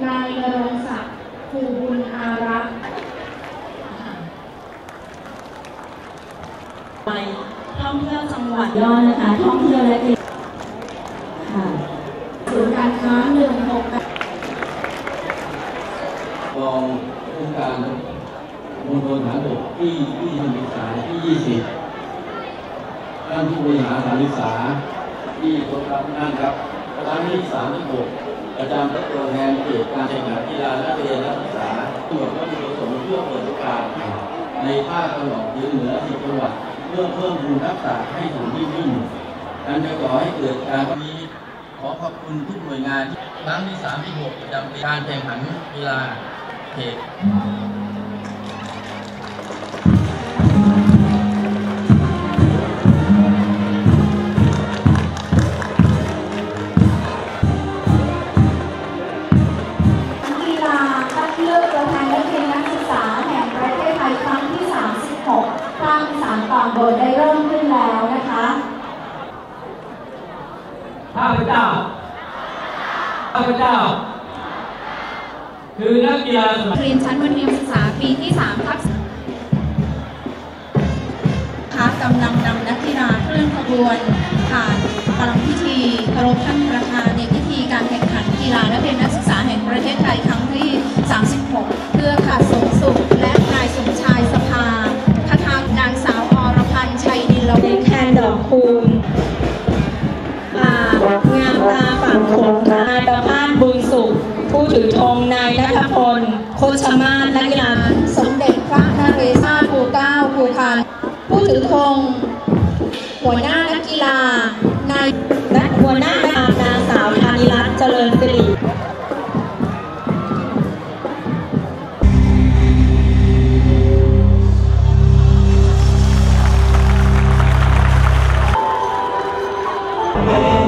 นายนรงศักดิ์ภูบุญอารักษ์ไปท่องเที่ยวจังหวัดยอดนะคะ ท่องเที่ยวและกิจค่ะศูนย์การค้าหนึ่งหกรองผู้การมณฑลฐานบกที่ที่ทำศึกษาที่20ท่านผู้บริหารสถานศึกษาที่เคารพรับนั่นครับครั้งที่36 ประจำรับตัวแทนเขตการแข่งขันกีฬานักเรียนนักศึกษาตรวจวัตถุประสงเพื่อเปิดโอกาสในภาคตะวันออกเฉียงเหนือ10จังหวัดเพื่อเพิ่มมูลทักษะให้ถึงที่ยิ่งการจะก่อให้เกิดการนี้ขอขอบคุณทุกหน่วยงานครั้งที่36ประจำปีการแข่งขันกีฬาเขต สานตอนบนได้เริ่มขึ้นแล้วนะคะข้าพเจ้าข้าพเจ้า คือนักกีฬาสมัครเรียนชั้นมัธยมศึกษาปีที่3ทับคะกำลังนำนักกีฬาเคลื่อนขบวนผ่านประลังพิธีเคารพท่านประธานในพิธีการแข่งขันกีฬานักเรียนนักศึกษาแห่งประเทศไทยครั้งที่ คนดอกคูณอ่างามตาฝั่งโขงนายประพาสบุญสุข ผู้ถือธงนายนัทพล โคชมาศนักกีฬาสมเด็จพระนเรศวรภูเก้าภูคันผู้ถือธงหัวหน้านักกีฬานายหัวหน้านักนางสาวธานิรัตน์เจริญสิริ Hallelujah.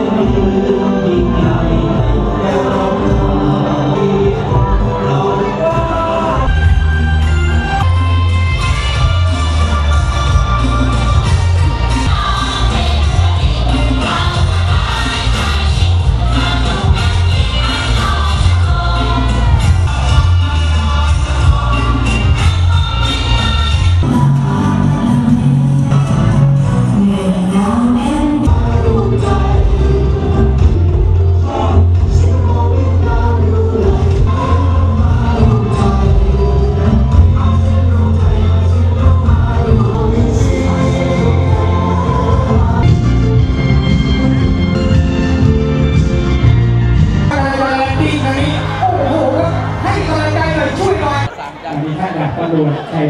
มีท่านดับตำรวจชัย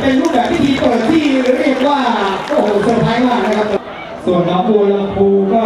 เป็นรูปแบบพิธีเปิดที่เรียกว่าโอ้โหเซอร์ไพรส์มากนะครับ ส่วนน้องบัวลำพูก็